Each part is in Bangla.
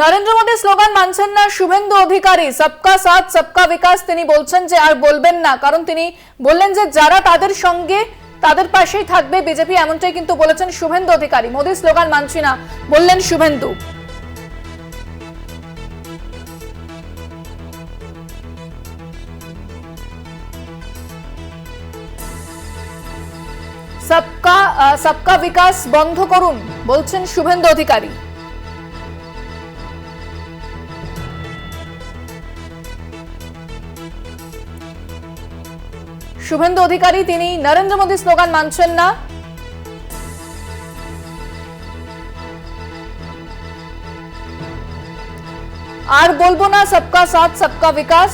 নরেন্দ্র মোদী স্লোগান মানছেন না শুভেন্দু অধিকারী। সবকা সাথ, সবকা বিকাশ তিনি বলছেন যে আর বলবেন না। কারণ তিনি বললেন যে যারা তাদের সঙ্গে তাদের পাশেই থাকবে বিজেপি, এমনটাই কিন্তু বলেছেন শুভেন্দু অধিকারী। মোদী স্লোগান মানছি না, বললেন শুভেন্দু। সবকা সবকা বিকাশ বন্ধ করুন, বলছেন শুভেন্দু অধিকারী। শুভেন্দু অধিকারী, তিনি নরেন্দ্র মোদী স্লোগান মানছেন না। আর বলব না, সবকা সাথ, সবকা বিকাশ।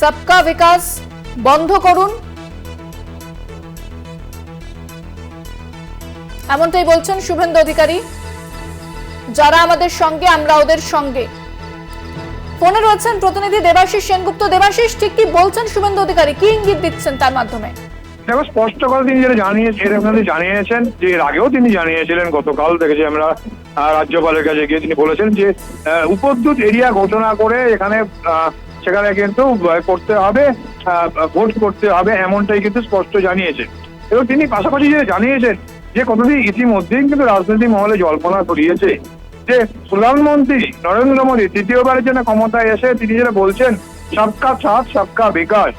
সবকা বিকাশ বন্ধ করুন। এমনটাই বলছেন শুভেন্দু অধিকারী। যারা আমাদের সঙ্গে, আমরা ওদের সঙ্গে। ফোনে রয়েছেন প্রতিনিধি দেবাশিস সেনগুপ্ত। দেবাশিস, ঠিক কি বলছেন শুভেন্দু অধিকারী? কি ইঙ্গিত দিচ্ছেন তার মাধ্যমে? দেখো, স্পষ্ট কথা তিনি যেটা জানিয়েছেন জানিয়েছেন যে এর আগেও তিনি জানিয়েছিলেন, গতকাল যে আমরা রাজ্যপালের কাছে গিয়ে তিনি বলেছেন যে উপদ্যুৎ এরিয়া ঘোষণা করে এখানে সেখানে কিন্তু করতে হবে ভোট করতে হবে, এমনটাই কিন্তু স্পষ্ট জানিয়েছেন এবং তিনি পাশাপাশি যেটা জানিয়েছেন যে, কতদিন ইতিমধ্যেই কিন্তু রাজনৈতিক মহলে জল্পনা ছড়িয়েছে। যে প্রধানমন্ত্রী নরেন্দ্র মোদী তৃতীয়বারের জন্য ক্ষমতায় এসে তিনি যেটা বলছেন, সবকা সাথ, সবকা বিকাশ।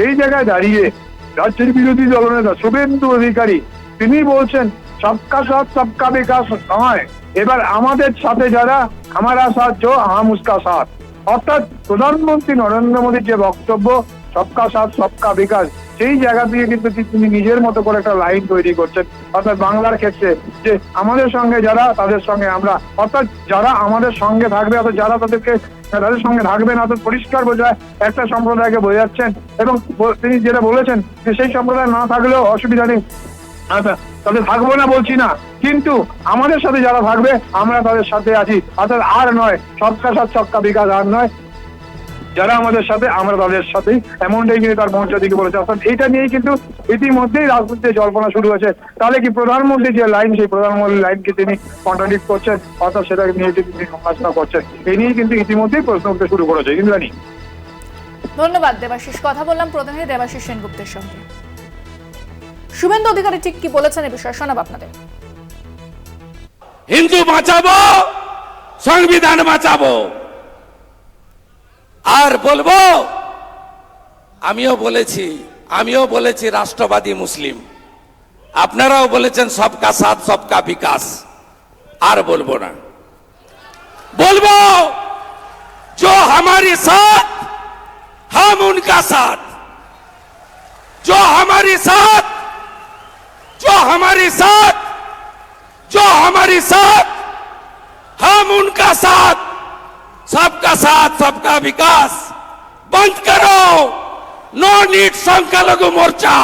এই জায়গায় দাঁড়িয়ে রাজ্যের বিরোধী দলনেতা শুভেন্দু অধিকারী, তিনি বলছেন, সবকা সাথ, সবকা বিকাশ নয়। এবার আমাদের সাথে যারা, আমারা সাহায্য হাম উসকা সাথ। অর্থাৎ প্রধানমন্ত্রী নরেন্দ্র মোদীর যে বক্তব্য, সবকা সাথ, সবকা বিকাশ। সেই জায়গা থেকে কিন্তু তিনি নিজের মতো করে একটা লাইন তৈরি করছেন। অর্থাৎ বাংলার ক্ষেত্রে যে আমাদের সঙ্গে যারা, তাদের সঙ্গে আমরা, অর্থাৎ যারা আমাদের সঙ্গে থাকবে, অর্থাৎ যারা তাদেরকে, তাদের সঙ্গে থাকবে না অর্থাৎ পরিষ্কার বোঝায় একটা সম্প্রদায়কে বোঝাচ্ছেন এবং তিনি যেটা বলেছেন যে সেই সম্প্রদায় না থাকলেও অসুবিধা নেই। আচ্ছা তাদের থাকব না বলছি না, কিন্তু আমাদের সাথে যারা থাকবে, আমরা তাদের সাথে আছি। অর্থাৎ আর নয়, সবকা সাথ, সবকা বিকাশ, আর নয়। যারা আমাদের সাথে আমরা তাদের সাথেই। এমনটাই কিন্তু তার মঞ্চ দিকে বলেছে। অর্থাৎ এইটা নিয়েই কিন্তু ইতিমধ্যেই রাজনীতিতে জল্পনা শুরু হয়েছে। তাহলে কি প্রধানমন্ত্রী যে লাইন সেই প্রধানমন্ত্রীর লাইনকে তিনি কন্ট্রাডিক্ট করছেন? অর্থাৎ সেটাকে নিয়ে তিনি সমালোচনা করছেন। এই নিয়ে কিন্তু ইতিমধ্যেই প্রশ্ন উঠতে শুরু করেছে। কিন্তু জানি ধন্যবাদ দেবাশিস। কথা বললাম প্রতিনিধি দেবাশিস সেনগুপ্তের সঙ্গে। শুভেন্দু অধিকারী ঠিক কি বলেছেন এ বিষয়ে শোনাব আপনাদের। হিন্দু বাঁচাবো সংবিধান বাঁচাবো। আর বলবো আমিও বলেছি আমিও বলেছি রাষ্ট্রবাদী মুসলিম আপনারাও বলেছেন সবকা সাথ সবকা বিকাশ আর বলবো না বলবো जो हमारे साथ हम उनका साथ जो हमारे साथ जो हमारे साथ जो हमारे साथ हम उनका साथ सबका साथ सबका विकास। बंद करो। नो नीट संख्यालघु मोर्चा।